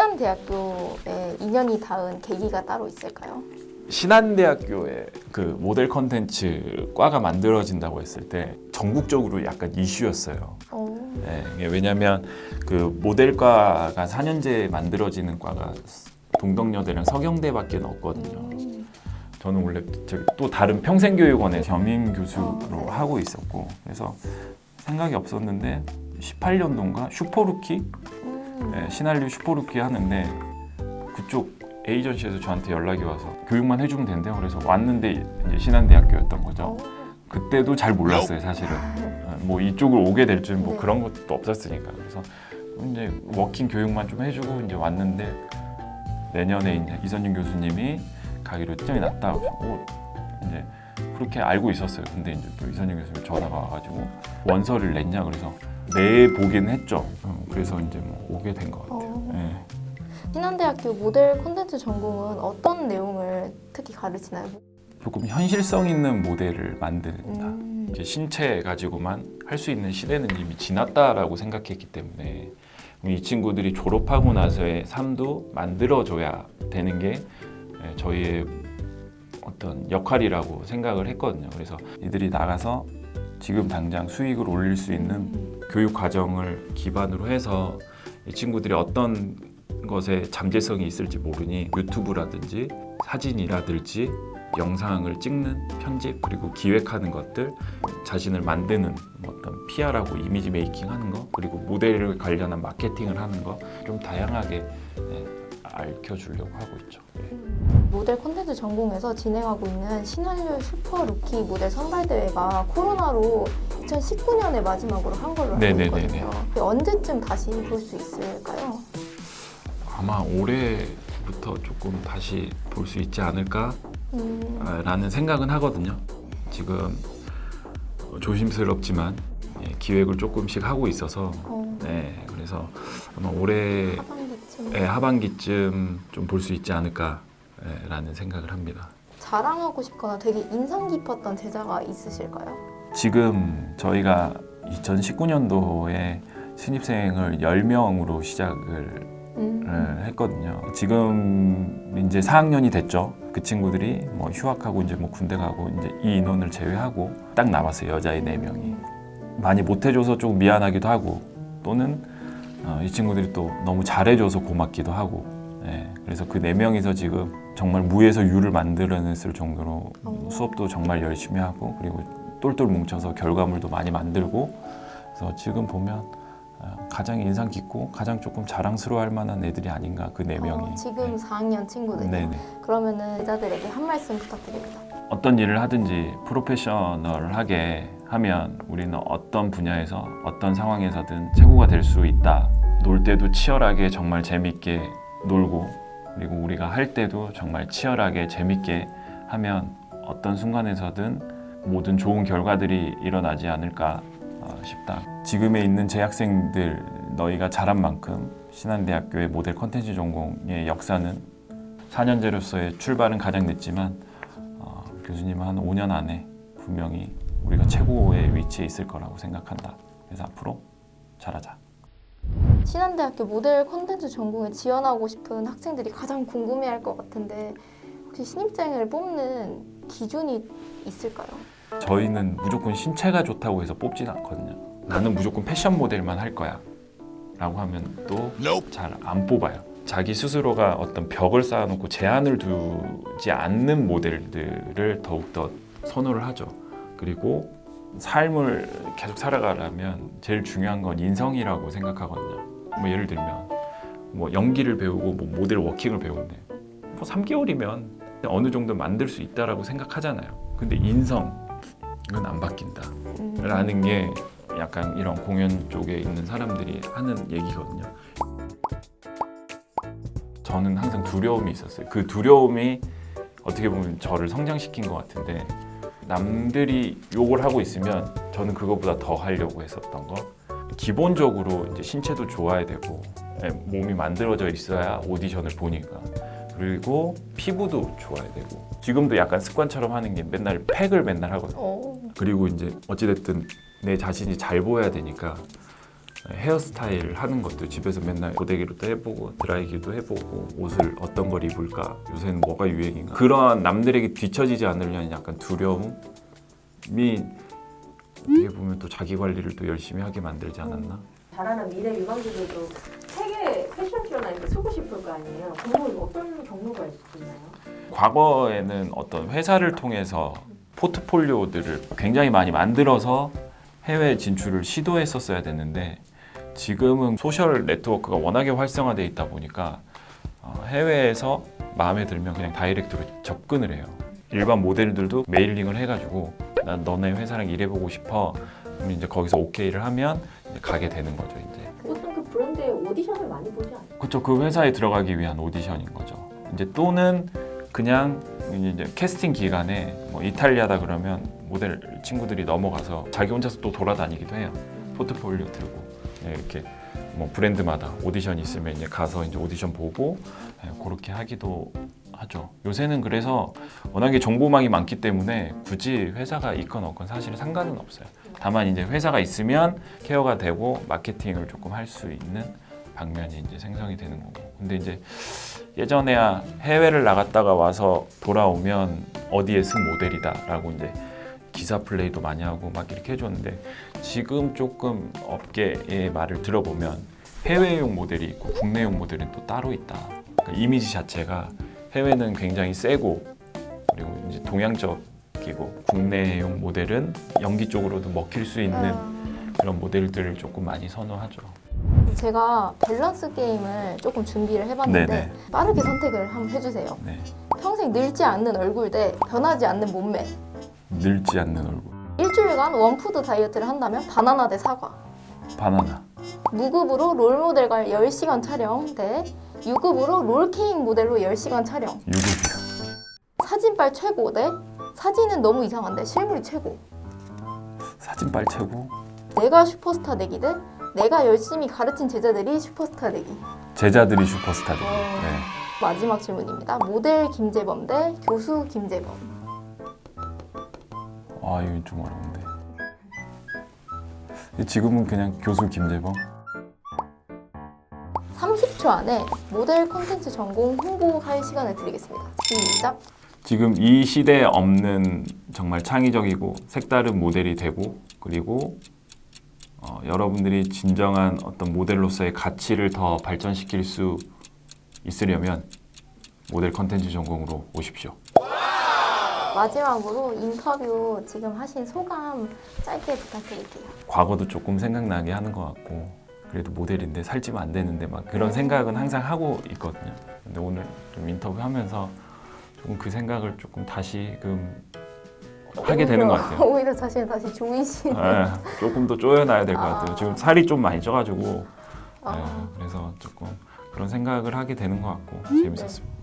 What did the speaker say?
신한대학교에 인연이 닿은 계기가 따로 있을까요? 신한대학교에 그 모델 컨텐츠 과가 만들어진다고 했을 때 전국적으로 약간 이슈였어요. 어, 네, 왜냐면 그 모델과가 4년제에 만들어지는 과가 동덕여대랑 서경대밖에 없거든요. 음, 저는 원래 또 다른 평생교육원에 겸임 교수로 어, 네. 하고 있었고 그래서 생각이 없었는데 18년도인가 슈퍼루키 음. 네, 신한류 슈퍼루키 하는데 그쪽 에이전시에서 저한테 연락이 와서 교육만 해주면 된대요. 그래서 왔는데 이제 신한대학교였던 거죠. 어, 그때도 잘 몰랐어요, 사실은. 어, 뭐 이쪽으로 오게 될줄뭐 네. 그런 것도 없었으니까. 그래서 이제 워킹 교육만 좀 해주고 이제 왔는데 내년에 이제 이선준 교수님이 가기로 일정이 났다. 그래서 어, 이제 그렇게 알고 있었어요. 근데 이제 또 이선준 교수님 전화가 와가지고 원서를 냈냐 그래서 내 보긴 했죠. 어, 그래서 이제 뭐 오게 된 것 같아요. 어. 예. 신한대학교 모델 콘텐츠 전공은 어떤 내용을 특히 가르치나요? 조금 현실성 있는 모델을 만든다. 음, 이제 신체 가지고만 할 수 있는 시대는 이미 지났다라고 생각했기 때문에 이 친구들이 졸업하고 나서의 삶도 만들어줘야 되는 게 예, 저희의 어떤 역할이라고 생각을 했거든요. 그래서 이들이 나가서 지금 당장 수익을 올릴 수 있는 음, 교육 과정을 기반으로 해서 이 친구들이 어떤 것에 잠재성이 있을지 모르니 유튜브라든지 사진이라든지 영상을 찍는 편집 그리고 기획하는 것들 자신을 만드는 어떤 PR하고 이미지 메이킹 하는 거 그리고 모델을 관련한 마케팅을 하는 거 좀 다양하게 네, 알려주려고 하고 있죠. 예. 모델 콘텐츠 전공에서 진행하고 있는 신한류 슈퍼 루키 모델 선발 대회가 코로나로 2019년에 마지막으로 한 걸로 알고 네네네네. 있거든요. 언제쯤 다시 볼 수 있을까요? 아마 올해부터 조금 다시 볼 수 있지 않을까 음, 라는 생각은 하거든요. 지금 조심스럽지만 예, 기획을 조금씩 하고 있어서 어, 네 그래서 아마 올해 하반기쯤 예, 하반기쯤 좀 볼 수 있지 않을까 라는 생각을 합니다. 자랑하고 싶거나 되게 인상 깊었던 제자가 있으실까요? 지금 저희가 2019년도에 신입생을 10명으로 시작을 음, 을 했거든요. 지금 이제 4학년이 됐죠. 그 친구들이 뭐 휴학하고 이제 뭐 군대 가고 이제 이 인원을 제외하고 딱 남았어요. 여자애 4명이. 많이 못 해줘서 좀 미안하기도 하고 또는 어, 이 친구들이 또 너무 잘해줘서 고맙기도 하고 예, 그래서 그 네 명이서 지금 정말 무에서 유를 만들어냈을 정도로 어. 수업도 정말 열심히 하고 그리고 똘똘 뭉쳐서 결과물도 많이 만들고 그래서 지금 보면 어, 가장 인상 깊고 가장 조금 자랑스러워할 만한 애들이 아닌가 그 네 명이 어, 지금 4학년 친구들이요. 네네. 그러면은 제자들에게 한 말씀 부탁드립니다. 어떤 일을 하든지 프로페셔널하게 하면 우리는 어떤 분야에서 어떤 상황에서든 최고가 될 수 있다. 놀 때도 치열하게 정말 재밌게 놀고 그리고 우리가 할 때도 정말 치열하게 재밌게 하면 어떤 순간에서든 모든 좋은 결과들이 일어나지 않을까 어, 싶다. 지금에 있는 재학생들 너희가 잘한 만큼 신한대학교의 모델 컨텐츠 전공의 역사는 4년제로서의 출발은 가장 늦지만 어, 교수님은 한 5년 안에 분명히 우리가 최고의 위치에 있을 거라고 생각한다. 그래서 앞으로 잘하자. 신한대학교 모델 콘텐츠 전공에 지원하고 싶은 학생들이 가장 궁금해할 것 같은데 혹시 신입생을 뽑는 기준이 있을까요? 저희는 무조건 신체가 좋다고 해서 뽑진 않거든요. 나는 무조건 패션 모델만 할 거야. 라고 하면 또 잘 안 뽑아요. 자기 스스로가 어떤 벽을 쌓아놓고 제한을 두지 않는 모델들을 더욱더 선호를 하죠. 그리고 삶을 계속 살아가려면 제일 중요한 건 인성이라고 생각하거든요. 뭐 예를 들면 뭐 연기를 배우고 뭐 모델 워킹을 배우는데 뭐 3개월이면 어느 정도 만들 수 있다라고 생각하잖아요. 근데 인성은 안 바뀐다. 음, 라는 게 약간 이런 공연 쪽에 있는 사람들이 하는 얘기거든요. 저는 항상 두려움이 있었어요. 그 두려움이 어떻게 보면 저를 성장시킨 것 같은데 남들이 욕을 하고 있으면 저는 그거보다 더 하려고 했었던 거. 기본적으로 이제 신체도 좋아야 되고 예, 몸이 만들어져 있어야 오디션을 보니까. 그리고 피부도 좋아야 되고. 지금도 약간 습관처럼 하는 게 맨날 팩을 맨날 하거든요. 어, 그리고 이제 어찌됐든 내 자신이 잘 보여야 되니까 헤어스타일 하는 것도 집에서 맨날 고데기로도 해보고 드라이기도 해보고 옷을 어떤 걸 입을까 요새는 뭐가 유행인가. 그런 남들에게 뒤처지지 않으려는 약간 두려움이 어떻게 보면 또 자기 관리를 또 열심히 하게 만들지 않았나 자라는 미래 유망주들도 세계 패션쇼나 이렇게 쓰고 싶을 거 아니에요. 그거 어떤 경로가 있나요? 과거에는 어떤 회사를 통해서 포트폴리오들을 굉장히 많이 만들어서 해외 진출을 시도했었어야 됐는데 지금은 소셜 네트워크가 워낙에 활성화되어 있다 보니까 어, 해외에서 마음에 들면 그냥 다이렉트로 접근을 해요. 일반 모델들도 메일링을 해가지고 난 너네 회사랑 일해보고 싶어. 그럼 이제 거기서 오케이를 하면 이제 가게 되는 거죠. 이제 보통 그 브랜드의 오디션을 많이 보지 않아요? 그렇죠. 그 회사에 들어가기 위한 오디션인 거죠. 이제 또는 그냥 이제 캐스팅 기간에 뭐 이탈리아다 그러면 모델 친구들이 넘어가서 자기 혼자서 또 돌아다니기도 해요. 포트폴리오 들고 네, 이렇게 뭐 브랜드마다 오디션이 있으면 이제 가서 이제 오디션 보고 네, 그렇게 하기도 하죠. 요새는 그래서 워낙에 정보망이 많기 때문에 굳이 회사가 있건 없건 사실 상관은 없어요. 다만 이제 회사가 있으면 케어가 되고 마케팅을 조금 할 수 있는 방면이 이제 생성이 되는 거고. 근데 이제 예전에야 해외를 나갔다가 와서 돌아오면 어디에 쓴 모델이다라고 이제 기사 플레이도 많이 하고 막 이렇게 해줬는데 지금 조금 업계의 말을 들어보면 해외용 모델이 있고 국내용 모델은 또 따로 있다. 그러니까 이미지 자체가 해외는 굉장히 세고 그리고 이제 동양적이고 국내용 모델은 연기 쪽으로도 먹힐 수 있는 아, 그런 모델들을 조금 많이 선호하죠. 제가 밸런스 게임을 조금 준비를 해봤는데 네네. 빠르게 선택을 한번 해주세요. 네. 평생 늙지 않는 얼굴 대 변하지 않는 몸매. 늙지 않는 얼굴. 일주일간 원푸드 다이어트를 한다면 바나나 대 사과. 바나나. 무급으로 롤모델과 10시간 촬영 대 유급으로 롤케이크 모델로 10시간 촬영. 유급이요. 사진빨 최고 대 사진은 너무 이상한데 실물이 최고. 사진빨 최고. 내가 슈퍼스타 되기 대 내가 열심히 가르친 제자들이 슈퍼스타 되기. 제자들이 슈퍼스타들. 어. 네. 마지막 질문입니다. 모델 김재범 대 교수 김재범. 아 이건 좀 어려운데. 지금은 그냥 교수 김재범. 30초 안에 모델 콘텐츠 전공 홍보할 시간을 드리겠습니다. 시작. 지금 이 시대에 없는 정말 창의적이고 색다른 모델이 되고 그리고 어, 여러분들이 진정한 어떤 모델로서의 가치를 더 발전시킬 수 있으려면 모델 컨텐츠 전공으로 오십시오. 마지막으로 인터뷰 지금 하신 소감 짧게 부탁드릴게요. 과거도 조금 생각나게 하는 것 같고 그래도 모델인데 살찌면 안 되는데 막 그런 생각은 항상 하고 있거든요. 근데 오늘 좀 인터뷰하면서 조금 그 생각을 조금 다시금 하게 되는 것 같아요. 오히려 자신을 다시 조이시. 예, 조금 더 쪼여놔야 될 것 아. 같아요. 지금 살이 좀 많이 쪄가지고 아. 예, 그래서 조금 그런 생각을 하게 되는 것 같고 재밌었습니다.